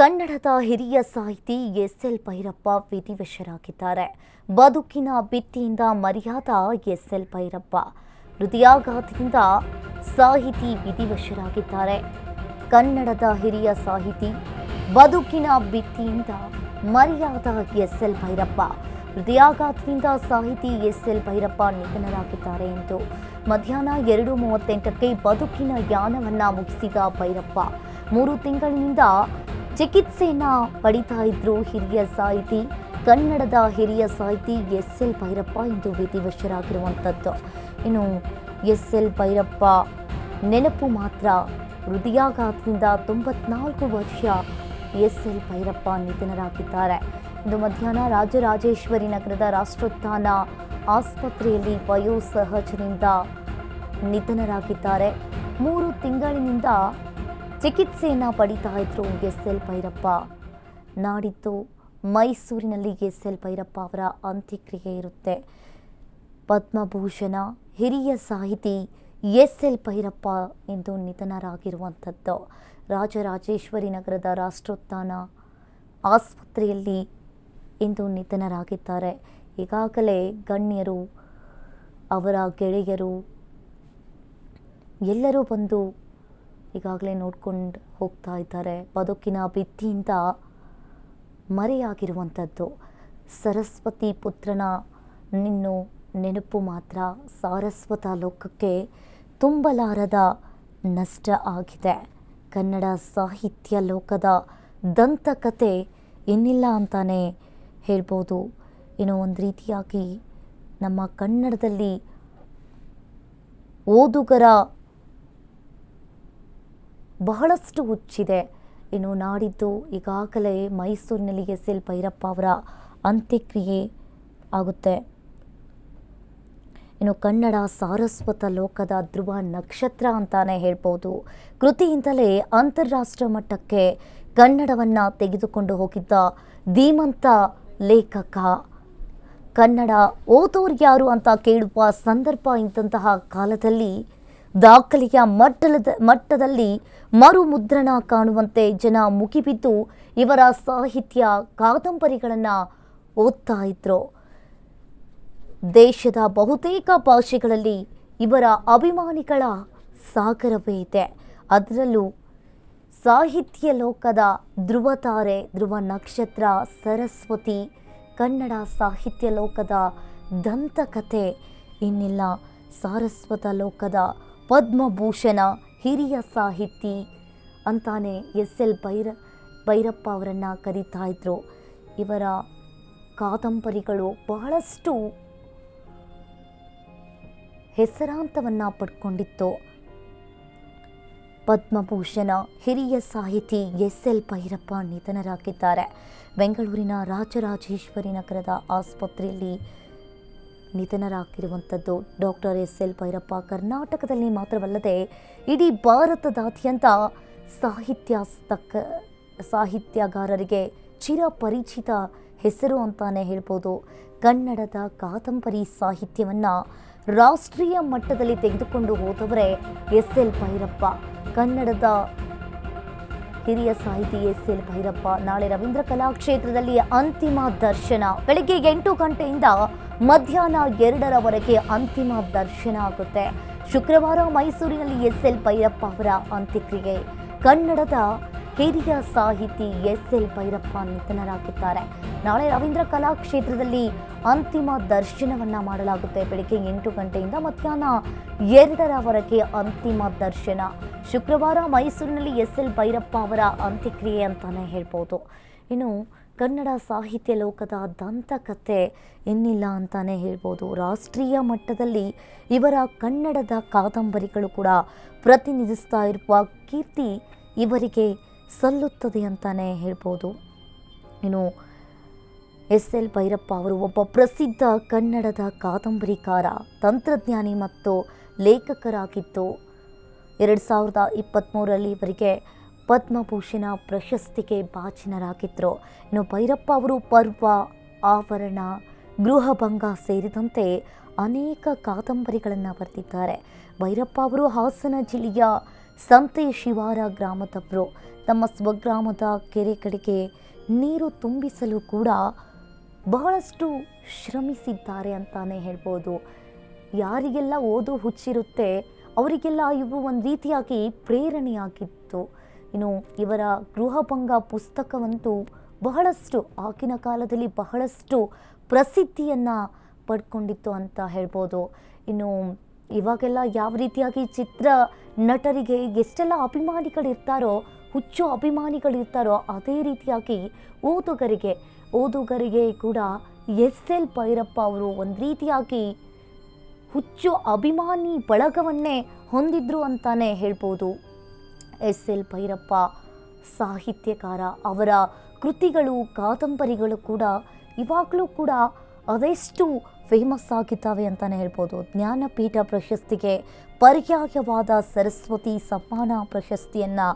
ಕನ್ನಡದ ಹಿರಿಯ ಸಾಹಿತಿ ಎಸ್ ಎಲ್ ಭೈರಪ್ಪ ವಿಧಿವಶರಾಗಿದ್ದಾರೆ. ಬದುಕಿನ ಭಿತ್ತಿಯಿಂದ ಮರ್ಯಾದ ಎಸ್ ಎಲ್ ಭೈರಪ್ಪ. ಹೃದಯಾಘಾತದಿಂದ ಸಾಹಿತಿ ವಿಧಿವಶರಾಗಿದ್ದಾರೆ. ಕನ್ನಡದ ಹಿರಿಯ ಸಾಹಿತಿ, ಬದುಕಿನ ಭಿತ್ತಿಯಿಂದ ಮರ್ಯಾದ ಎಸ್ ಎಲ್ ಭೈರಪ್ಪ. ಹೃದಯಾಘಾತದಿಂದ ಸಾಹಿತಿ ಎಸ್ ಎಲ್ ಭೈರಪ್ಪ ನಿಧನರಾಗಿದ್ದಾರೆ ಎಂದು ಮಧ್ಯಾಹ್ನ ಎರಡು ಮೂವತ್ತೆಂಟಕ್ಕೆ ಬದುಕಿನ ಯಾನವನ್ನ ಮುಗಿಸಿದ ಭೈರಪ್ಪ, ಮೂರು ತಿಂಗಳಿನಿಂದ ಚಿಕಿತ್ಸೆಯನ್ನ ಪಡಿತಾ ಇದ್ರು ಹಿರಿಯ ಸಾಹಿತಿ. ಕನ್ನಡದ ಹಿರಿಯ ಸಾಹಿತಿ ಎಸ್ ಎಲ್ ಭೈರಪ್ಪ ಇಂದು ವಿಧಿವಶರಾಗಿರುವಂಥದ್ದು ಇನ್ನು ಎಸ್ ಎಲ್ ಭೈರಪ್ಪ ನೆನಪು ಮಾತ್ರ ಹೃದಯಾಘಾತದಿಂದ ತೊಂಬತ್ನಾಲ್ಕು ವರ್ಷ ಎಸ್ ಎಲ್ ಭೈರಪ್ಪ ನಿಧನರಾಗಿದ್ದಾರೆ. ಇಂದು ಮಧ್ಯಾಹ್ನ ರಾಜರಾಜೇಶ್ವರಿ ನಗರದ ರಾಷ್ಟ್ರೋತ್ಥಾನ ಆಸ್ಪತ್ರೆಯಲ್ಲಿ ವಯೋಸಹಜರಿಂದ ನಿಧನರಾಗಿದ್ದಾರೆ. ಮೂರು ತಿಂಗಳಿನಿಂದ ಚಿಕಿತ್ಸೆಯನ್ನು ಪಡಿತಾ ಇದ್ರು ಎಸ್ ಎಲ್ ಭೈರಪ್ಪ. ನಾಡಿದ್ದು ಮೈಸೂರಿನಲ್ಲಿ ಎಸ್ ಎಲ್ ಭೈರಪ್ಪ ಅವರ ಅಂತ್ಯಕ್ರಿಯೆ ಇರುತ್ತೆ. ಪದ್ಮಭೂಷಣ, ಹಿರಿಯ ಸಾಹಿತಿ ಎಸ್ ಎಲ್ ಭೈರಪ್ಪ ಎಂದು ನಿಧನರಾಗಿರುವಂಥದ್ದು. ರಾಜರಾಜೇಶ್ವರಿ ನಗರದ ರಾಷ್ಟ್ರೋತ್ಥಾನ ಆಸ್ಪತ್ರೆಯಲ್ಲಿ ಇಂದು ನಿಧನರಾಗಿದ್ದಾರೆ. ಈಗಾಗಲೇ ಗಣ್ಯರು, ಅವರ ಗೆಳೆಯರು ಎಲ್ಲರೂ ಬಂದು ಈಗಾಗಲೇ ನೋಡ್ಕೊಂಡು ಹೋಗ್ತಾ ಇದ್ದಾರೆ. ಬದುಕಿನ ಭಿತ್ತಿಯಿಂದ ಮರೆಯಾಗಿರುವಂಥದ್ದು. ಸರಸ್ವತಿ ಪುತ್ರನ ನಿನ್ನು ನೆನಪು ಮಾತ್ರ ಸಾರಸ್ವತ ಲೋಕಕ್ಕೆ ತುಂಬಲಾರದ ನಷ್ಟ ಆಗಿದೆ. ಕನ್ನಡ ಸಾಹಿತ್ಯ ಲೋಕದ ದಂತಕತೆ ಇನ್ನಿಲ್ಲ ಅಂತಾನೆ ಹೇಳ್ಬೋದು. ಏನೋ ಒಂದು ರೀತಿಯಾಗಿ ನಮ್ಮ ಕನ್ನಡದಲ್ಲಿ ಓದುಗರ ಬಹಳಷ್ಟು ಹುಚ್ಚಿದೆ. ಇನ್ನು ನಾಡಿದ್ದು ಈಗಾಗಲೇ ಮೈಸೂರಿನಲ್ಲಿ ಎಸ್ ಎಲ್ ಭೈರಪ್ಪ ಅವರ ಅಂತ್ಯಕ್ರಿಯೆ ಆಗುತ್ತೆ. ಇನ್ನು ಕನ್ನಡ ಸಾರಸ್ವತ ಲೋಕದ ಧ್ರುವ ನಕ್ಷತ್ರ ಅಂತಾನೆ ಹೇಳ್ಬೋದು. ಕೃತಿಯಿಂದಲೇ ಅಂತಾರಾಷ್ಟ್ರ ಮಟ್ಟಕ್ಕೆ ಕನ್ನಡವನ್ನು ತೆಗೆದುಕೊಂಡು ಹೋಗಿದ್ದ ಧೀಮಂತ ಲೇಖಕ. ಕನ್ನಡ ಓದೋರು ಯಾರು ಅಂತ ಕೇಳುವ ಸಂದರ್ಭ ಇಂತಹ ಕಾಲದಲ್ಲಿ ದಾಖಲೆಯ ಮಟ್ಟದ ಮಟ್ಟದಲ್ಲಿ ಮರುಮುದ್ರಣ ಕಾಣುವಂತೆ ಜನ ಮುಗಿಬಿದ್ದು ಇವರ ಸಾಹಿತ್ಯ ಕಾದಂಬರಿಗಳನ್ನು ಓದ್ತಾ ಇದ್ರು. ದೇಶದ ಬಹುತೇಕ ಭಾಷೆಗಳಲ್ಲಿ ಇವರ ಅಭಿಮಾನಿಗಳ ಸಾಗರವೇ ಇದೆ. ಅದರಲ್ಲೂ ಸಾಹಿತ್ಯ ಲೋಕದ ಧ್ರುವತಾರೆ, ಧ್ರುವ ನಕ್ಷತ್ರ, ಸರಸ್ವತಿ, ಕನ್ನಡ ಸಾಹಿತ್ಯ ಲೋಕದ ದಂತಕತೆ ಇನ್ನಿಲ್ಲ. ಸಾರಸ್ವತ ಲೋಕದ ಪದ್ಮಭೂಷಣ, ಹಿರಿಯ ಸಾಹಿತಿ ಅಂತಾನೆ ಎಸ್ ಎಲ್ ಭೈರ ಭೈರಪ್ಪ ಅವರನ್ನು ಕರೀತಾ ಇದ್ರು. ಇವರ ಕಾದಂಬರಿಗಳು ಬಹಳಷ್ಟು ಹೆಸರಾಂತವನ್ನು ಪಡ್ಕೊಂಡಿತ್ತು. ಪದ್ಮಭೂಷಣ, ಹಿರಿಯ ಸಾಹಿತಿ ಎಸ್ ಎಲ್ ಭೈರಪ್ಪ ನಿಧನರಾಗಿದ್ದಾರೆ. ಬೆಂಗಳೂರಿನ ರಾಜರಾಜೇಶ್ವರಿ ನಗರದ ಆಸ್ಪತ್ರೆಯಲ್ಲಿ ನಿಧನರಾಗಿರುವಂಥದ್ದು ಡಾಕ್ಟರ್ ಎಸ್ ಎಲ್ ಭೈರಪ್ಪ. ಕರ್ನಾಟಕದಲ್ಲಿ ಮಾತ್ರವಲ್ಲದೆ ಇಡೀ ಭಾರತದಾದ್ಯಂತ ಸಾಹಿತ್ಯ ತಕ್ಕ ಸಾಹಿತ್ಯಗಾರರಿಗೆ ಚಿರಪರಿಚಿತ ಹೆಸರು ಅಂತಾನೆ ಹೇಳ್ಬೋದು. ಕನ್ನಡದ ಕಾದಂಬರಿ ಸಾಹಿತ್ಯವನ್ನು ರಾಷ್ಟ್ರೀಯ ಮಟ್ಟದಲ್ಲಿ ತೆಗೆದುಕೊಂಡು ಹೋದವರೇ ಎಸ್ ಎಲ್ ಭೈರಪ್ಪ. ಕನ್ನಡದ ಹಿರಿಯ ಸಾಹಿತಿ ಎಸ್ ಎಲ್ ಭೈರಪ್ಪ. ನಾಳೆ ರವೀಂದ್ರ ಕಲಾಕ್ಷೇತ್ರದಲ್ಲಿ ಅಂತಿಮ ದರ್ಶನ. ಬೆಳಗ್ಗೆ ಎಂಟು ಗಂಟೆಯಿಂದ ಮಧ್ಯಾಹ್ನ ಎರಡರವರೆಗೆ ಅಂತಿಮ ದರ್ಶನ ಆಗುತ್ತೆ. ಶುಕ್ರವಾರ ಮೈಸೂರಿನಲ್ಲಿ ಎಸ್ ಎಲ್ ಭೈರಪ್ಪ ಅವರ ಅಂತ್ಯಕ್ರಿಯೆ. ಕನ್ನಡದ ಹಿರಿಯ ಸಾಹಿತಿ ಎಸ್ ಎಲ್ ಭೈರಪ್ಪ ನಿಧನರಾಗಿದ್ದಾರೆ. ನಾಳೆ ರವೀಂದ್ರ ಕಲಾಕ್ಷೇತ್ರದಲ್ಲಿ ಅಂತಿಮ ದರ್ಶನವನ್ನ ಮಾಡಲಾಗುತ್ತೆ. ಬೆಳಗ್ಗೆ ಎಂಟು ಗಂಟೆಯಿಂದ ಮಧ್ಯಾಹ್ನ ಎರಡರವರೆಗೆ ಅಂತಿಮ ದರ್ಶನ. ಶುಕ್ರವಾರ ಮೈಸೂರಿನಲ್ಲಿ ಎಸ್ ಎಲ್ ಭೈರಪ್ಪ ಅವರ ಅಂತ್ಯಕ್ರಿಯೆ ಅಂತಾನೆ ಹೇಳ್ಬೋದು. ಇನ್ನು ಕನ್ನಡ ಸಾಹಿತ್ಯ ಲೋಕದ ದಂತಕತೆ ಇನ್ನಿಲ್ಲ ಅಂತಾನೆ ಹೇಳ್ಬೋದು. ರಾಷ್ಟ್ರೀಯ ಮಟ್ಟದಲ್ಲಿ ಇವರ ಕನ್ನಡದ ಕಾದಂಬರಿಗಳು ಕೂಡ ಪ್ರತಿನಿಧಿಸ್ತಾ ಇರುವ ಕೀರ್ತಿ ಇವರಿಗೆ ಸಲ್ಲುತ್ತದೆ ಅಂತಾನೆ ಹೇಳ್ಬೋದು. ಇನ್ನು ಎಸ್ ಎಲ್ ಭೈರಪ್ಪ ಅವರು ಒಬ್ಬ ಪ್ರಸಿದ್ಧ ಕನ್ನಡದ ಕಾದಂಬರಿಕಾರ, ತಂತ್ರಜ್ಞಾನಿ ಮತ್ತು ಲೇಖಕರಾಗಿದ್ದು, ಎರಡು ಸಾವಿರದ ಇಪ್ಪತ್ತ್ಮೂರರಲ್ಲಿ ಇವರಿಗೆ ಪದ್ಮಭೂಷಣ ಪ್ರಶಸ್ತಿಗೆ ಭಾಜನರಾಗಿದ್ದರು ಇನ್ನು ಭೈರಪ್ಪ ಅವರು ಪರ್ವ, ಆವರಣ, ಗೃಹಭಂಗ ಸೇರಿದಂತೆ ಅನೇಕ ಕಾದಂಬರಿಗಳನ್ನು ಬರೆದಿದ್ದಾರೆ. ಭೈರಪ್ಪ ಅವರು ಹಾಸನ ಜಿಲ್ಲೆಯ ಸಂತೆ ಶಿವಾರ ಗ್ರಾಮದವರು. ತಮ್ಮ ಸ್ವಗ್ರಾಮದ ಕೆರೆ ಕಡೆಗೆ ನೀರು ತುಂಬಿಸಲು ಕೂಡ ಬಹಳಷ್ಟು ಶ್ರಮಿಸಿದ್ದಾರೆ ಅಂತಾನೆ ಹೇಳ್ಬೋದು. ಯಾರಿಗೆಲ್ಲ ಓದು ಹುಚ್ಚಿರುತ್ತೆ, ಅವರಿಗೆಲ್ಲ ಇವು ಒಂದು ರೀತಿಯಾಗಿ ಪ್ರೇರಣೆಯಾಗಿತ್ತು. ಇನ್ನು ಇವರ ಗೃಹಭಂಗ ಪುಸ್ತಕವಂತೂ ಬಹಳಷ್ಟು ಆಗಿನ ಕಾಲದಲ್ಲಿ ಬಹಳಷ್ಟು ಪ್ರಸಿದ್ಧಿಯನ್ನು ಪಡ್ಕೊಂಡಿತ್ತು ಅಂತ ಹೇಳ್ಬೋದು. ಇನ್ನು ಇವಾಗೆಲ್ಲ ಯಾವ ರೀತಿಯಾಗಿ ಚಿತ್ರ ನಟರಿಗೆ ಎಷ್ಟೆಲ್ಲ ಅಭಿಮಾನಿಗಳಿರ್ತಾರೋ, ಹುಚ್ಚು ಅಭಿಮಾನಿಗಳಿರ್ತಾರೋ, ಅದೇ ರೀತಿಯಾಗಿ ಓದುಗರಿಗೆ ಓದುಗರಿಗೆ ಕೂಡ ಎಸ್ ಎಲ್ ಭೈರಪ್ಪ ಅವರು ಒಂದು ರೀತಿಯಾಗಿ ಹುಚ್ಚು ಅಭಿಮಾನಿ ಬಳಗವನ್ನೇ ಹೊಂದಿದ್ರು ಅಂತಾನೆ ಹೇಳ್ಬೋದು. ಎಸ್ ಎಲ್ ಭೈರಪ್ಪ, ಸಾಹಿತ್ಯಕಾರ, ಅವರ ಕೃತಿಗಳು, ಕಾದಂಬರಿಗಳು ಕೂಡ ಇವಾಗಲೂ ಕೂಡ ಅದೆಷ್ಟು ಫೇಮಸ್ ಆಗಿದ್ದಾವೆ ಅಂತಲೇ ಹೇಳ್ಬೋದು. ಜ್ಞಾನಪೀಠ ಪ್ರಶಸ್ತಿಗೆ ಪರ್ಯಾಯವಾದ ಸರಸ್ವತಿ ಸಮ್ಮಾನ ಪ್ರಶಸ್ತಿಯನ್ನು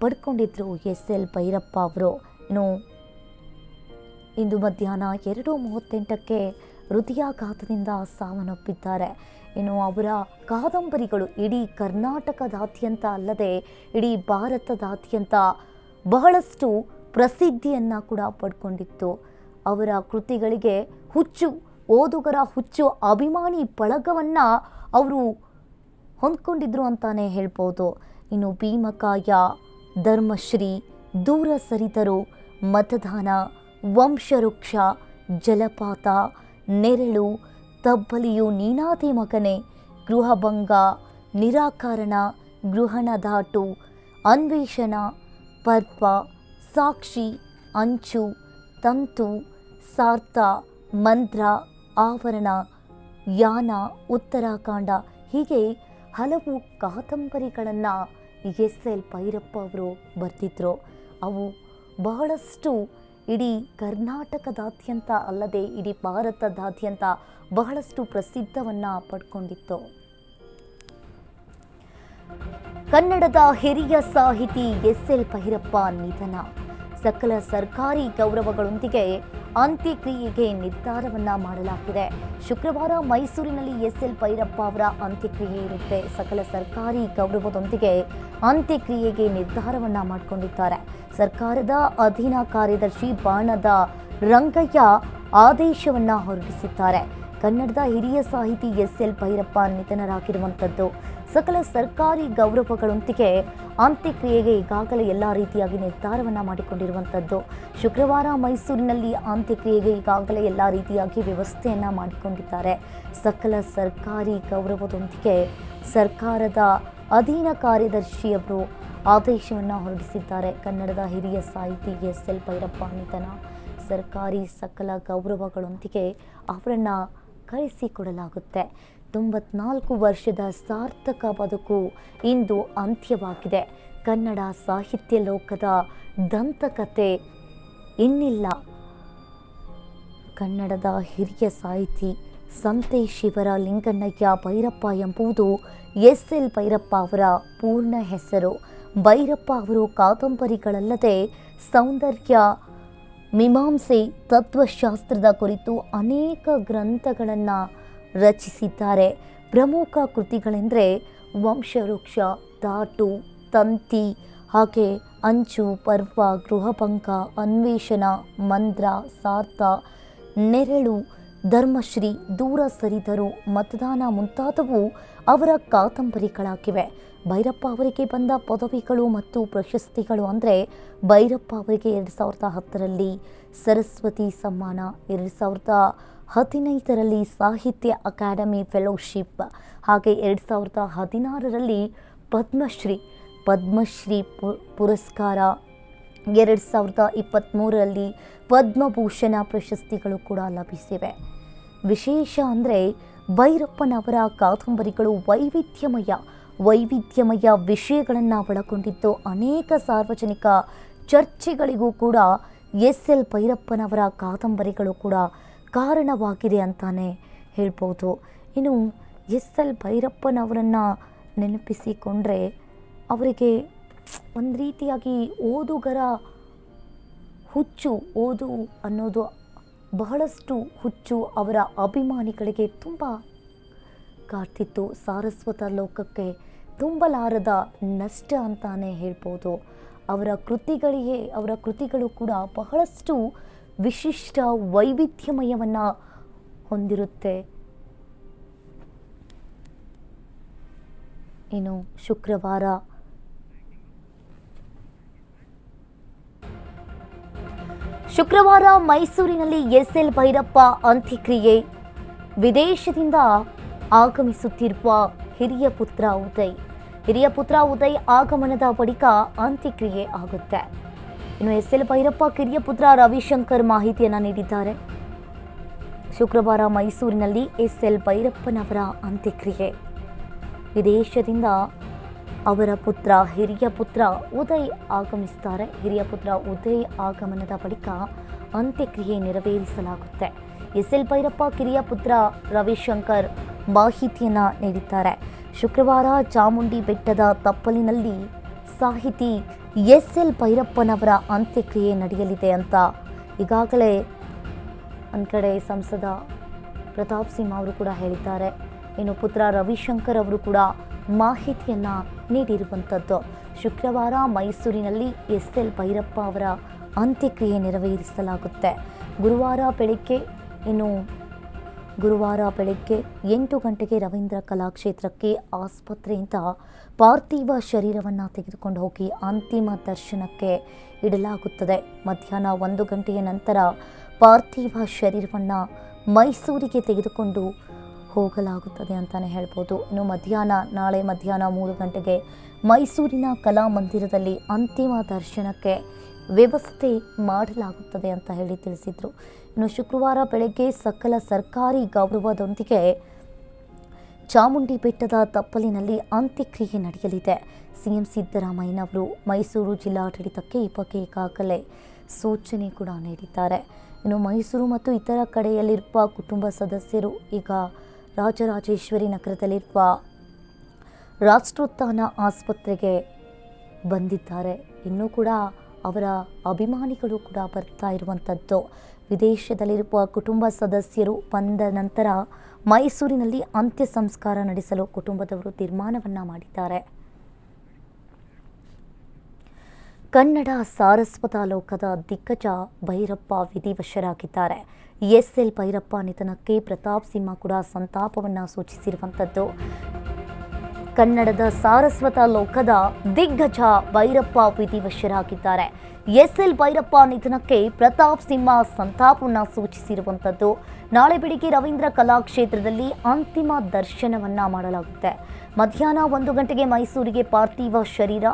ಪಡ್ಕೊಂಡಿದ್ರು ಎಸ್ ಎಲ್ ಭೈರಪ್ಪ ಅವರು. ಇನ್ನು ಇಂದು ಮಧ್ಯಾಹ್ನ ಎರಡು ಮೂವತ್ತೆಂಟಕ್ಕೆ ಹೃದಯಾಘಾತದಿಂದ ಸಾವನ್ನಪ್ಪಿದ್ದಾರೆ. ಇನ್ನು ಅವರ ಕಾದಂಬರಿಗಳು ಇಡೀ ಕರ್ನಾಟಕದಾದ್ಯಂತ ಅಲ್ಲದೆ ಇಡೀ ಭಾರತದಾದ್ಯಂತ ಬಹಳಷ್ಟು ಪ್ರಸಿದ್ಧಿಯನ್ನು ಕೂಡ ಪಡ್ಕೊಂಡಿತ್ತು. ಅವರ ಕೃತಿಗಳಿಗೆ ಹುಚ್ಚು, ಓದುಗರ ಹುಚ್ಚು, ಅಭಿಮಾನಿ ಬಳಗವನ್ನು ಅವರು ಹೊಂದ್ಕೊಂಡಿದ್ರು ಅಂತಾನೆ ಹೇಳ್ಬೋದು. ಇನ್ನು ಭೀಮಕಾಯ, ಧರ್ಮಶ್ರೀ, ದೂರ ಸರಿತರು, ಮತದಾನ, ವಂಶವೃಕ್ಷ, ಜಲಪಾತ, ನೆರಳು ತಬ್ಬಲಿಯು ನೀನಾದೆ ಮಗನೇ. ಗೃಹಭಂಗ, ನಿರಾಕರಣ ಗೃಹಣದಾಟು ಅನ್ವೇಷಣ ಪರ್ವ ಸಾಕ್ಷಿ, ಅಂಚು, ತಂತು, ಸಾರ್ಥ, ಮಂತ್ರ, ಆವರಣ, ಯಾನ, ಉತ್ತರಾಖಂಡ. ಹೀಗೆ ಹಲವು ಕಾದಂಬರಿಗಳನ್ನು ಎಸ್ ಎಲ್ ಭೈರಪ್ಪ ಅವರು ಬರ್ತಿದ್ರು. ಅವು ಬಹಳಷ್ಟು ಇಡೀ ಕರ್ನಾಟಕದಾದ್ಯಂತ ಅಲ್ಲದೆ ಇಡೀ ಭಾರತದಾದ್ಯಂತ ಬಹಳಷ್ಟು ಪ್ರಸಿದ್ಧವನ್ನು ಪಡ್ಕೊಂಡಿತ್ತು. ಕನ್ನಡದ ಹಿರಿಯ ಸಾಹಿತಿ ಎಸ್ ಎಲ್ ಭೈರಪ್ಪ ನಿಧನ. ಸಕಲ ಸರ್ಕಾರಿ ಗೌರವಗಳೊಂದಿಗೆ ಅಂತ್ಯಕ್ರಿಯೆಗೆ ನಿರ್ಧಾರವನ್ನ ಮಾಡಲಾಗಿದೆ ಶುಕ್ರವಾರ ಮೈಸೂರಿನಲ್ಲಿ ಎಸ್ ಎಲ್ ಭೈರಪ್ಪ ಅವರ ಅಂತ್ಯಕ್ರಿಯೆ ಇರುತ್ತೆ. ಸಕಲ ಸರ್ಕಾರಿ ಗೌರವದೊಂದಿಗೆ ಅಂತ್ಯಕ್ರಿಯೆಗೆ ನಿರ್ಧಾರವನ್ನ ಮಾಡಿಕೊಂಡಿದ್ದಾರೆ. ಸರ್ಕಾರದ ಅಧೀನ ಕಾರ್ಯದರ್ಶಿ ಬಾಣದ ರಂಗಯ್ಯ ಆದೇಶವನ್ನ ಹೊರಡಿಸಿದ್ದಾರೆ. ಕನ್ನಡದ ಹಿರಿಯ ಸಾಹಿತಿ ಎಸ್ ಎಲ್ ಭೈರಪ್ಪ ನಿಧನರಾಗಿರುವಂಥದ್ದು. ಸಕಲ ಸರ್ಕಾರಿ ಗೌರವಗಳೊಂದಿಗೆ ಅಂತ್ಯಕ್ರಿಯೆಗೆ ಈಗಾಗಲೇ ಎಲ್ಲ ರೀತಿಯಾಗಿ ನಿರ್ಧಾರವನ್ನು ಮಾಡಿಕೊಂಡಿರುವಂಥದ್ದು. ಶುಕ್ರವಾರ ಮೈಸೂರಿನಲ್ಲಿ ಅಂತ್ಯಕ್ರಿಯೆಗೆ ಈಗಾಗಲೇ ಎಲ್ಲ ರೀತಿಯಾಗಿ ವ್ಯವಸ್ಥೆಯನ್ನು ಮಾಡಿಕೊಂಡಿದ್ದಾರೆ. ಸಕಲ ಸರ್ಕಾರಿ ಗೌರವದೊಂದಿಗೆ ಸರ್ಕಾರದ ಅಧೀನ ಕಾರ್ಯದರ್ಶಿಯವರು ಆದೇಶವನ್ನು ಹೊರಡಿಸಿದ್ದಾರೆ. ಕನ್ನಡದ ಹಿರಿಯ ಸಾಹಿತಿ ಎಸ್ ಎಲ್ ಭೈರಪ್ಪ ನಿಧನ. ಸರ್ಕಾರಿ ಸಕಲ ಗೌರವಗಳೊಂದಿಗೆ ಅವರನ್ನು ಕಳಿಸಿಕೊಡಲಾಗುತ್ತೆ. ತೊಂಬತ್ನಾಲ್ಕು ವರ್ಷದ ಸಾರ್ಥಕ ಬದುಕು ಇಂದು ಅಂತ್ಯವಾಗಿದೆ. ಕನ್ನಡ ಸಾಹಿತ್ಯ ಲೋಕದ ದಂತಕತೆ ಇನ್ನಿಲ್ಲ. ಕನ್ನಡದ ಹಿರಿಯ ಸಾಹಿತಿ ಸಂತೆ ಶಿವರ ಲಿಂಗಣ್ಣಯ್ಯ ಭೈರಪ್ಪ ಎಂಬುದು ಎಸ್ ಎಲ್ ಭೈರಪ್ಪ ಅವರ ಪೂರ್ಣ ಹೆಸರು. ಭೈರಪ್ಪ ಅವರು ಕಾದಂಬರಿಗಳಲ್ಲದೆ ಸೌಂದರ್ಯ ಮೀಮಾಂಸೆ ತತ್ವಶಾಸ್ತ್ರದ ಕುರಿತು ಅನೇಕ ಗ್ರಂಥಗಳನ್ನು ರಚಿಸಿದ್ದಾರೆ. ಪ್ರಮುಖ ಕೃತಿಗಳೆಂದರೆ ವಂಶವೃಕ್ಷ ದಾಟು ತಂತಿ, ಹಾಗೆ ಅಂಚು, ಪರ್ವ, ಗೃಹಪಂಕ, ಅನ್ವೇಷಣ, ಮಂದ್ರ, ಸಾರ್ಥ, ನೆರಳು ಧರ್ಮಶ್ರೀ ದೂರ ಸರಿದರು ಮತದಾನ ಮುಂತಾದವು ಅವರ ಕಾದಂಬರಿಗಳಾಗಿವೆ. ಭೈರಪ್ಪ ಅವರಿಗೆ ಬಂದ ಪದವಿಗಳು ಮತ್ತು ಪ್ರಶಸ್ತಿಗಳು ಅಂದರೆ ಭೈರಪ್ಪ ಅವರಿಗೆ ಎರಡು ಸಾವಿರದ ಹತ್ತರಲ್ಲಿ ಸರಸ್ವತಿ ಸಮ್ಮಾನ, ಎರಡು ಸಾವಿರದ ಹದಿನೈದರಲ್ಲಿ ಸಾಹಿತ್ಯ ಅಕಾಡೆಮಿ ಫೆಲೋಶಿಪ್, ಹಾಗೆ ಎರಡು ಸಾವಿರದ ಹದಿನಾರರಲ್ಲಿ ಪದ್ಮಶ್ರೀ ಪದ್ಮಶ್ರೀ ಪು, ಪುರಸ್ಕಾರ, ಎರಡು ಸಾವಿರದ ಇಪ್ಪತ್ತ್ಮೂರರಲ್ಲಿ ಪದ್ಮಭೂಷಣ ಪ್ರಶಸ್ತಿಗಳು ಕೂಡ ಲಭಿಸಿವೆ. ವಿಶೇಷ ಅಂದರೆ ಭೈರಪ್ಪನವರ ಕಾದಂಬರಿಗಳು ವೈವಿಧ್ಯಮಯ ವೈವಿಧ್ಯಮಯ ವಿಷಯಗಳನ್ನು ಒಳಗೊಂಡಿದ್ದು ಅನೇಕ ಸಾರ್ವಜನಿಕ ಚರ್ಚೆಗಳಿಗೂ ಕೂಡ ಎಸ್ ಎಲ್ ಭೈರಪ್ಪನವರ ಕಾದಂಬರಿಗಳು ಕೂಡ ಕಾರಣವಾಗಿದೆ ಅಂತಾನೆ ಹೇಳ್ಬೋದು. ಇನ್ನು ಎಸ್ ಎಲ್ ಭೈರಪ್ಪನವರನ್ನು ನೆನಪಿಸಿಕೊಂಡ್ರೆ ಅವರಿಗೆ ಒಂದು ರೀತಿಯಾಗಿ ಓದುಗರ ಹುಚ್ಚು, ಓದು ಅನ್ನೋದು ಬಹಳಷ್ಟು ಹುಚ್ಚು ಅವರ ಅಭಿಮಾನಿಗಳಿಗೆ ತುಂಬ ಕಾಡ್ತಿತ್ತು. ಸಾರಸ್ವತ ಲೋಕಕ್ಕೆ ತುಂಬಲಾರದ ನಷ್ಟ ಅಂತಾನೆ ಹೇಳ್ಬೋದು. ಅವರ ಕೃತಿಗಳಿಗೆ, ಅವರ ಕೃತಿಗಳು ಕೂಡ ಬಹಳಷ್ಟು ವಿಶಿಷ್ಟ ವೈವಿಧ್ಯಮಯವನ್ನು ಹೊಂದಿರುತ್ತೆ. ಇನ್ನು ಶುಕ್ರವಾರ ಶುಕ್ರವಾರ ಮೈಸೂರಿನಲ್ಲಿ ಎಸ್ಎಲ್ ಭೈರಪ್ಪ ಅಂತ್ಯಕ್ರಿಯೆ. ವಿದೇಶದಿಂದ ಆಗಮಿಸುತ್ತಿರುವ ಹಿರಿಯ ಪುತ್ರ ಉದಯ್. ಹಿರಿಯ ಪುತ್ರ ಉದಯ್ ಆಗಮನದ ಬಳಿಕ ಅಂತ್ಯಕ್ರಿಯೆ ಆಗುತ್ತೆ. ಇನ್ನು ಎಸ್ ಎಲ್ ಭೈರಪ್ಪ ಕಿರಿಯ ಪುತ್ರ ರವಿಶಂಕರ್ ಮಾಹಿತಿಯನ್ನು ನೀಡಿದ್ದಾರೆ. ಶುಕ್ರವಾರ ಮೈಸೂರಿನಲ್ಲಿ ಎಸ್ ಎಲ್ ಭೈರಪ್ಪನವರ ಅಂತ್ಯಕ್ರಿಯೆ. ವಿದೇಶದಿಂದ ಅವರ ಪುತ್ರ, ಹಿರಿಯ ಪುತ್ರ ಉದಯ್ ಆಗಮಿಸ್ತಾರೆ. ಹಿರಿಯ ಪುತ್ರ ಉದಯ್ ಆಗಮನದ ಬಳಿಕ ಅಂತ್ಯಕ್ರಿಯೆ ನೆರವೇರಿಸಲಾಗುತ್ತೆ. ಎಸ್ ಎಲ್ ಭೈರಪ್ಪ, ಕಿರಿಯ ಪುತ್ರ ರವಿಶಂಕರ್ ಮಾಹಿತಿಯನ್ನು ನೀಡಿದ್ದಾರೆ. ಶುಕ್ರವಾರ ಚಾಮುಂಡಿ ಬೆಟ್ಟದ ತಪ್ಪಲಿನಲ್ಲಿ ಸಾಹಿತಿ ಎಸ್ ಎಲ್ ಭೈರಪ್ಪನವರ ಅಂತ್ಯಕ್ರಿಯೆ ನಡೆಯಲಿದೆ ಅಂತ ಈಗಾಗಲೇ ಒಂದು ಕಡೆ ಸಂಸದ ಪ್ರತಾಪ್ ಸಿಂಹ ಅವರು ಕೂಡ ಹೇಳಿದ್ದಾರೆ. ಇನ್ನು ಪುತ್ರ ರವಿಶಂಕರ್ ಅವರು ಕೂಡ ಮಾಹಿತಿಯನ್ನ ನೀಡಿರುವಂಥದ್ದು ಶುಕ್ರವಾರ ಮೈಸೂರಿನಲ್ಲಿ ಎಸ್ ಎಲ್ ಭೈರಪ್ಪ ಅವರ ಅಂತ್ಯಕ್ರಿಯೆ ನೆರವೇರಿಸಲಾಗುತ್ತೆ. ಗುರುವಾರ ಬೆಳಗ್ಗೆ, ಇನ್ನು ಗುರುವಾರ ಬೆಳಗ್ಗೆ ಎಂಟು ಗಂಟೆಗೆ ರವೀಂದ್ರ ಕಲಾಕ್ಷೇತ್ರಕ್ಕೆ ಆಸ್ಪತ್ರೆಯಿಂದ ಪಾರ್ಥಿವ ಶರೀರವನ್ನು ತೆಗೆದುಕೊಂಡು ಹೋಗಿ ಅಂತಿಮ ದರ್ಶನಕ್ಕೆ ಇಡಲಾಗುತ್ತದೆ. ಮಧ್ಯಾಹ್ನ ಒಂದು ಗಂಟೆಯ ನಂತರ ಪಾರ್ಥಿವ ಶರೀರವನ್ನು ಮೈಸೂರಿಗೆ ತೆಗೆದುಕೊಂಡು ಹೋಗಲಾಗುತ್ತದೆ ಅಂತಲೇ ಹೇಳ್ಬೋದು. ಇನ್ನು ಮಧ್ಯಾಹ್ನ, ನಾಳೆ ಮಧ್ಯಾಹ್ನ ಮೂರು ಗಂಟೆಗೆ ಮೈಸೂರಿನ ಕಲಾಮಂದಿರದಲ್ಲಿ ಅಂತಿಮ ದರ್ಶನಕ್ಕೆ ವ್ಯವಸ್ಥೆ ಮಾಡಲಾಗುತ್ತದೆ ಅಂತ ಹೇಳಿ ತಿಳಿಸಿದರು. ಇನ್ನು ಶುಕ್ರವಾರ ಬೆಳಗ್ಗೆ ಸಕಲ ಸರ್ಕಾರಿ ಗೌರವದೊಂದಿಗೆ ಚಾಮುಂಡಿ ಬೆಟ್ಟದ ತಪ್ಪಲಿನಲ್ಲಿ ಅಂತ್ಯಕ್ರಿಯೆ ನಡೆಯಲಿದೆ. ಸಿಎಂ ಸಿದ್ದರಾಮಯ್ಯನವರು ಮೈಸೂರು ಜಿಲ್ಲಾಡಳಿತಕ್ಕೆ ಈ ಬಗ್ಗೆ ಈಗಾಗಲೇ ಸೂಚನೆ ಕೂಡ ನೀಡಿದ್ದಾರೆ. ಇನ್ನು ಮೈಸೂರು ಮತ್ತು ಇತರ ಕಡೆಯಲ್ಲಿರುವ ಕುಟುಂಬ ಸದಸ್ಯರು ಈಗ ರಾಜರಾಜೇಶ್ವರಿ ನಗರದಲ್ಲಿರುವ ರಾಷ್ಟ್ರೋತ್ಥಾನ ಆಸ್ಪತ್ರೆಗೆ ಬಂದಿದ್ದಾರೆ. ಇನ್ನೂ ಕೂಡ ಅವರ ಅಭಿಮಾನಿಗಳು ಕೂಡ ಬರ್ತಾ ಇರುವಂಥದ್ದು ವಿದೇಶದಲ್ಲಿರುವ ಕುಟುಂಬ ಸದಸ್ಯರು ಬಂದ ನಂತರ ಮೈಸೂರಿನಲ್ಲಿ ಅಂತ್ಯ ಸಂಸ್ಕಾರ ನಡೆಸಲು ಕುಟುಂಬದವರು ತೀರ್ಮಾನವನ್ನು ಮಾಡಿದ್ದಾರೆ. ಕನ್ನಡ ಸಾರಸ್ವತ ಲೋಕದ ದಿಗ್ಗಜ ಭೈರಪ್ಪ ವಿಧಿವಶರಾಗಿದ್ದಾರೆ. ಎಸ್ ಎಲ್ ಭೈರಪ್ಪ ನಿಧನಕ್ಕೆ ಪ್ರತಾಪ್ ಸಿಂಹ ಕೂಡ ಸಂತಾಪವನ್ನು ಸೂಚಿಸಿರುವಂಥದ್ದು ಕನ್ನಡದ ಸಾರಸ್ವತ ಲೋಕದ ದಿಗ್ಗಜ ಭೈರಪ್ಪ ವಿಧಿವಶರಾಗಿದ್ದಾರೆ. ಎಸ್ ಎಲ್ ಭೈರಪ್ಪ ನಿಧನಕ್ಕೆ ಪ್ರತಾಪ್ ಸಿಂಹ ಸಂತಾಪವನ್ನು ಸೂಚಿಸಿರುವಂಥದ್ದು. ನಾಳೆ ಬೆಳಿಗ್ಗೆ ರವೀಂದ್ರ ಕಲಾಕ್ಷೇತ್ರದಲ್ಲಿ ಅಂತಿಮ ದರ್ಶನವನ್ನ ಮಾಡಲಾಗುತ್ತೆ. ಮಧ್ಯಾಹ್ನ ಒಂದು ಗಂಟೆಗೆ ಮೈಸೂರಿಗೆ ಪಾರ್ಥಿವ ಶರೀರ.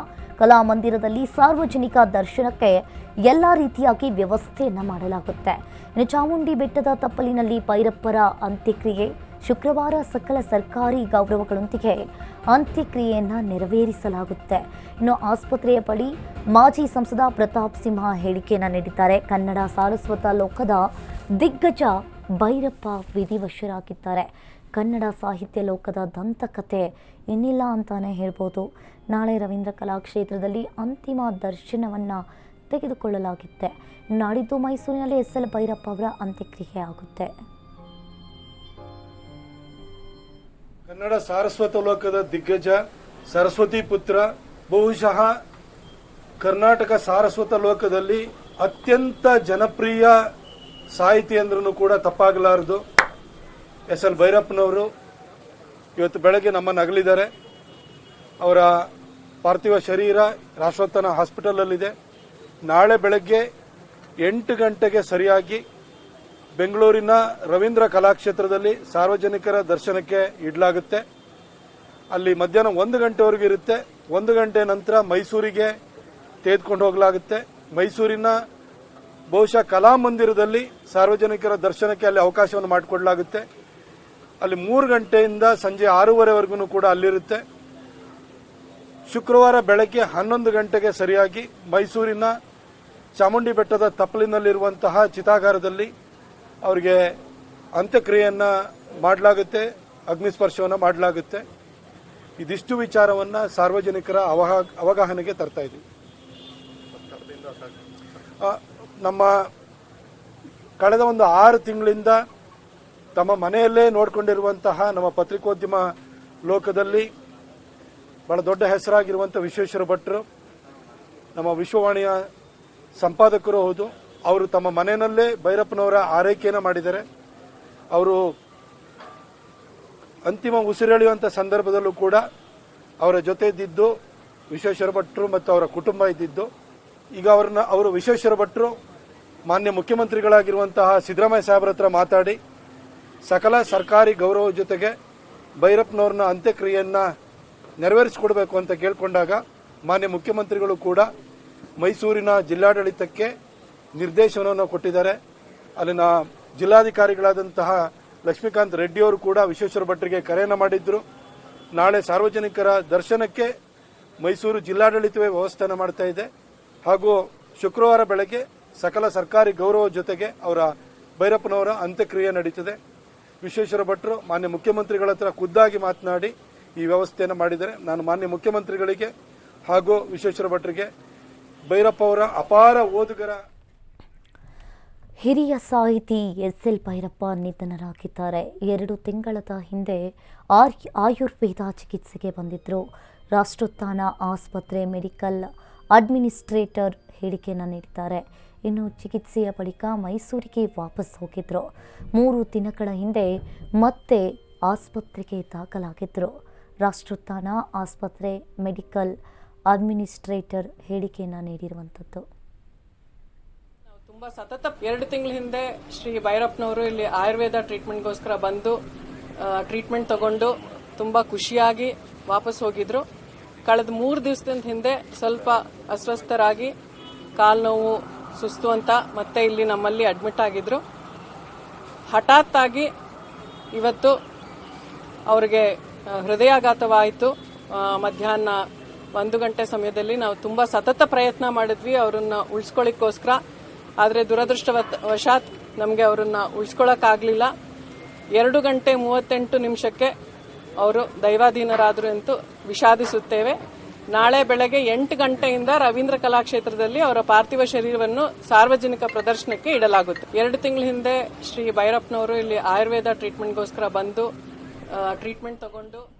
ಕಲಾಮಂದಿರದಲ್ಲಿ ಸಾರ್ವಜನಿಕ ದರ್ಶನಕ್ಕೆ ಎಲ್ಲ ರೀತಿಯಾಗಿ ವ್ಯವಸ್ಥೆಯನ್ನು ಮಾಡಲಾಗುತ್ತೆ. ಇನ್ನು ಚಾಮುಂಡಿ ಬೆಟ್ಟದ ತಪ್ಪಲಿನಲ್ಲಿ ಭೈರಪ್ಪರ ಅಂತ್ಯಕ್ರಿಯೆ. ಶುಕ್ರವಾರ ಸಕಲ ಸರ್ಕಾರಿ ಗೌರವಗಳೊಂದಿಗೆ ಅಂತ್ಯಕ್ರಿಯೆಯನ್ನು ನೆರವೇರಿಸಲಾಗುತ್ತೆ. ಇನ್ನು ಆಸ್ಪತ್ರೆಯ ಬಳಿ ಮಾಜಿ ಸಂಸದ ಪ್ರತಾಪ್ ಸಿಂಹ ಹೇಳಿಕೆಯನ್ನು ನೀಡಿದ್ದಾರೆ. ಕನ್ನಡ ಸಾರಸ್ವತ ಲೋಕದ ದಿಗ್ಗಜ ಭೈರಪ್ಪ ವಿಧಿವಶರಾಗಿದ್ದಾರೆ. ಕನ್ನಡ ಸಾಹಿತ್ಯ ಲೋಕದ ದಂತಕತೆ ಇನ್ನಿಲ್ಲ ಅಂತಾನೆ ಹೇಳ್ಬೋದು. ನಾಳೆ ರವೀಂದ್ರ ಕಲಾಕ್ಷೇತ್ರದಲ್ಲಿ ಅಂತಿಮ ದರ್ಶನವನ್ನು ತೆಗೆದುಕೊಳ್ಳಲಾಗುತ್ತೆ. ನಾಡಿದ್ದು ಮೈಸೂರಿನಲ್ಲಿ ಎಸ್ ಎಲ್ ಭೈರಪ್ಪ ಅವರ ಅಂತ್ಯಕ್ರಿಯೆ ಆಗುತ್ತೆ. ಕನ್ನಡ ಸಾರಸ್ವತ ಲೋಕದ ದಿಗ್ಗಜ ಸರಸ್ವತಿ ಪುತ್ರ, ಬಹುಶಃ ಕರ್ನಾಟಕ ಸಾರಸ್ವತ ಲೋಕದಲ್ಲಿ ಅತ್ಯಂತ ಜನಪ್ರಿಯ ಸಾಹಿತಿ ಅಂದ್ರೂ ಕೂಡ ತಪ್ಪಾಗಲಾರದು. ಎಸ್ ಎಲ್ ಭೈರಪ್ಪನವರು ಇವತ್ತು ಬೆಳಗ್ಗೆ ನಮ್ಮನ್ನು ಅಗಲಿದ್ದಾರೆ. ಅವರ ಪಾರ್ಥಿವ ಶರೀರ ರಾಷ್ಟ್ರೋತ್ಥಾನ ಹಾಸ್ಪಿಟಲಲ್ಲಿದೆ. ನಾಳೆ ಬೆಳಗ್ಗೆ ಎಂಟು ಗಂಟೆಗೆ ಸರಿಯಾಗಿ ಬೆಂಗಳೂರಿನ ರವೀಂದ್ರ ಕಲಾಕ್ಷೇತ್ರದಲ್ಲಿ ಸಾರ್ವಜನಿಕರ ದರ್ಶನಕ್ಕೆ ಇಡಲಾಗುತ್ತೆ. ಅಲ್ಲಿ ಮಧ್ಯಾಹ್ನ ಒಂದು ಗಂಟೆವರೆಗೂ ಇರುತ್ತೆ. ಒಂದು ಗಂಟೆ ನಂತರ ಮೈಸೂರಿಗೆ ತೆಗೆದುಕೊಂಡು ಹೋಗಲಾಗುತ್ತೆ. ಮೈಸೂರಿನ ಬಹುಶಃ ಕಲಾಮಂದಿರದಲ್ಲಿ ಸಾರ್ವಜನಿಕರ ದರ್ಶನಕ್ಕೆ ಅಲ್ಲಿ ಅವಕಾಶವನ್ನು ಮಾಡಿಕೊಡಲಾಗುತ್ತೆ. ಅಲ್ಲಿ ಮೂರು ಗಂಟೆಯಿಂದ ಸಂಜೆ ಆರೂವರೆವರೆಗೂ ಕೂಡ ಅಲ್ಲಿರುತ್ತೆ. ಶುಕ್ರವಾರ ಬೆಳಗ್ಗೆ ಹನ್ನೊಂದು ಗಂಟೆಗೆ ಸರಿಯಾಗಿ ಮೈಸೂರಿನ ಚಾಮುಂಡಿ ಬೆಟ್ಟದ ತಪ್ಪಲಿನಲ್ಲಿರುವಂತಹ ಚಿತಾಗಾರದಲ್ಲಿ ಅವರಿಗೆ ಅಂತ್ಯಕ್ರಿಯೆಯನ್ನು ಮಾಡಲಾಗುತ್ತೆ, ಅಗ್ನಿಸ್ಪರ್ಶವನ್ನು ಮಾಡಲಾಗುತ್ತೆ. ಇದಿಷ್ಟು ವಿಚಾರವನ್ನು ಸಾರ್ವಜನಿಕರ ಅವಹ, ಅವಗಾಹನೆಗೆ ತರ್ತಾ ಇದ್ದೀವಿ. ನಮ್ಮ ಕಳೆದ ಒಂದು ಆರು ತಿಂಗಳಿಂದ ತಮ್ಮ ಮನೆಯಲ್ಲೇ ನೋಡಿಕೊಂಡಿರುವಂತಹ ನಮ್ಮ ಪತ್ರಿಕೋದ್ಯಮ ಲೋಕದಲ್ಲಿ ಬಹಳ ದೊಡ್ಡ ಹೆಸರಾಗಿರುವಂಥ ವಿಶ್ವೇಶ್ವರ ಭಟ್ರು, ನಮ್ಮ ವಿಶ್ವವಾಣಿಯ ಸಂಪಾದಕರು ಹೌದು ಅವರು ತಮ್ಮ ಮನೆಯಲ್ಲೇ ಭೈರಪ್ಪನವರ ಆರೈಕೆಯನ್ನು ಮಾಡಿದ್ದಾರೆ. ಅವರು ಅಂತಿಮ ಉಸಿರೆಳೆಯುವಂಥ ಸಂದರ್ಭದಲ್ಲೂ ಕೂಡ ಅವರ ಜೊತೆ ಇದ್ದಿದ್ದು ವಿಶ್ವೇಶ್ವರ ಭಟ್ರು ಮತ್ತು ಅವರ ಕುಟುಂಬ ಇದ್ದಿದ್ದು, ಈಗ ಅವ್ರನ್ನ ಅವರು ವಿಶ್ವೇಶ್ವರ ಭಟ್ರು, ಮಾನ್ಯ ಮುಖ್ಯಮಂತ್ರಿಗಳಾಗಿರುವಂತಹ ಸಿದ್ದರಾಮಯ್ಯ ಸಾಹೇಬ್ರ ಹತ್ರ ಮಾತಾಡಿ, ಸಕಲ ಸರ್ಕಾರಿ ಗೌರವ ಜೊತೆಗೆ ಭೈರಪ್ಪನವ್ರನ್ನ ಅಂತ್ಯಕ್ರಿಯೆಯನ್ನ ನೆರವೇರಿಸಿಕೊಡ್ಬೇಕು ಅಂತ ಕೇಳಿಕೊಂಡಾಗ ಮಾನ್ಯ ಮುಖ್ಯಮಂತ್ರಿಗಳು ಕೂಡ ಮೈಸೂರಿನ ಜಿಲ್ಲಾಡಳಿತಕ್ಕೆ ನಿರ್ದೇಶನವನ್ನು ಕೊಟ್ಟಿದ್ದಾರೆ. ಅಲ್ಲಿನ ಜಿಲ್ಲಾಧಿಕಾರಿಗಳಾದಂತಹ ಲಕ್ಷ್ಮೀಕಾಂತ್ ರೆಡ್ಡಿ ಅವರು ಕೂಡ ವಿಶ್ವೇಶ್ವರ ಭಟ್ರಿಗೆ ಕರೆಯನ್ನು ಮಾಡಿದ್ರು. ನಾಳೆ ಸಾರ್ವಜನಿಕರ ದರ್ಶನಕ್ಕೆ ಮೈಸೂರು ಜಿಲ್ಲಾಡಳಿತವೇ ವ್ಯವಸ್ಥೆಯನ್ನು ಮಾಡ್ತಾ ಇದೆ. ಹಾಗೂ ಶುಕ್ರವಾರ ಬೆಳಗ್ಗೆ ಸಕಲ ಸರ್ಕಾರಿ ಗೌರವ ಜೊತೆಗೆ ಅವರ ಭೈರಪ್ಪನವರ ಅಂತ್ಯಕ್ರಿಯೆ ನಡೀತದೆ. ವಿಶ್ವೇಶ್ವರ ಭಟ್ರು ಮಾನ್ಯ ಮುಖ್ಯಮಂತ್ರಿಗಳ ಹತ್ರ ಖುದ್ದಾಗಿ ಮಾತನಾಡಿ ಈ ವ್ಯವಸ್ಥೆಯನ್ನು ಮಾಡಿದರೆ ನಾನು ಮಾನ್ಯ ಮುಖ್ಯಮಂತ್ರಿಗಳಿಗೆ ಹಾಗೂ ವಿಶ್ವೇಶ್ವರ ಭಟ್ರಿಗೆ ಭೈರಪ್ಪ ಅವರ ಅಪಾರ ಓದುಗರ ಹಿರಿಯ ಸಾಹಿತಿ ಎಸ್ ಎಲ್ ಭೈರಪ್ಪ ನಿಧನರಾಗಿದ್ದಾರೆ. ಎರಡು ತಿಂಗಳದ ಹಿಂದೆ ಆರ್ ಆಯುರ್ವೇದ ಚಿಕಿತ್ಸೆಗೆ ಬಂದಿದ್ದರು ರಾಷ್ಟ್ರೋತ್ಥಾನ ಆಸ್ಪತ್ರೆ ಮೆಡಿಕಲ್ ಅಡ್ಮಿನಿಸ್ಟ್ರೇಟರ್ ಹೇಳಿಕೆಯನ್ನು ನೀಡಿದ್ದಾರೆ. ಇನ್ನು ಚಿಕಿತ್ಸೆಯ ಬಳಿಕ ಮೈಸೂರಿಗೆ ವಾಪಸ್ ಹೋಗಿದ್ದರು ಮೂರು ದಿನಗಳ ಹಿಂದೆ ಮತ್ತೆ ಆಸ್ಪತ್ರೆಗೆ ದಾಖಲಾಗಿದ್ದರು ರಾಷ್ಟ್ರೋತ್ಥಾನ ಆಸ್ಪತ್ರೆ ಮೆಡಿಕಲ್ ಅಡ್ಮಿನಿಸ್ಟ್ರೇಟರ್ ಹೇಳಿಕೆಯನ್ನು ನೀಡಿರುವಂಥದ್ದು. ತುಂಬಾ ಸತತ ಎರಡು ತಿಂಗಳ ಹಿಂದೆ ಶ್ರೀ ಭೈರಪ್ಪನವರು ಇಲ್ಲಿ ಆಯುರ್ವೇದ ಟ್ರೀಟ್ಮೆಂಟ್ಗೋಸ್ಕರ ಬಂದು ಟ್ರೀಟ್ಮೆಂಟ್ ತಗೊಂಡು ತುಂಬಾ ಖುಷಿಯಾಗಿ ವಾಪಸ್ ಹೋಗಿದ್ರು. ಕಳೆದ ಮೂರು ದಿವಸದಿಂದ ಹಿಂದೆ ಸ್ವಲ್ಪ ಅಸ್ವಸ್ಥರಾಗಿ ಕಾಲು ನೋವು, ಸುಸ್ತು ಅಂತ ಮತ್ತೆ ಇಲ್ಲಿ ನಮ್ಮಲ್ಲಿ ಅಡ್ಮಿಟ್ ಆಗಿದ್ರು. ಹಠಾತ್ ಆಗಿ ಇವತ್ತು ಅವರಿಗೆ ಹೃದಯಾಘಾತವಾಯಿತು. ಮಧ್ಯಾಹ್ನ ಒಂದು ಗಂಟೆ ಸಮಯದಲ್ಲಿ ನಾವು ತುಂಬಾ ಸತತ ಪ್ರಯತ್ನ ಮಾಡಿದ್ವಿ. ಅವರನ್ನ ಉಳಿಸ್ಕೊಳ್ಳಿಕ್ಕೋಸ್ಕರ ಆದರೆ ದುರದೃಷ್ಟವಶಾತ್ ನಮಗೆ ಅವರನ್ನ ಉಳಿಸ್ಕೊಳ್ಳೋಕ್ಕಾಗಲಿಲ್ಲ ಎರಡು ಗಂಟೆ ಮೂವತ್ತೆಂಟು ನಿಮಿಷಕ್ಕೆ ಅವರು ದೈವಾಧೀನರಾದರು ಎಂದು ವಿಷಾದಿಸುತ್ತೇವೆ. ನಾಳೆ ಬೆಳಗ್ಗೆ ಎಂಟು ಗಂಟೆಯಿಂದ ರವೀಂದ್ರ ಕಲಾಕ್ಷೇತ್ರದಲ್ಲಿ ಅವರ ಪಾರ್ಥಿವ ಶರೀರವನ್ನು ಸಾರ್ವಜನಿಕ ಪ್ರದರ್ಶನಕ್ಕೆ ಇಡಲಾಗುತ್ತೆ. ಎರಡು ತಿಂಗಳ ಹಿಂದೆ ಶ್ರೀ ಭೈರಪ್ಪನವರು ಇಲ್ಲಿ ಆಯುರ್ವೇದ ಟ್ರೀಟ್ಮೆಂಟ್ಗೋಸ್ಕರ ಬಂದು ಟ್ರೀಟ್ಮೆಂಟ್ ತಗೊಂಡು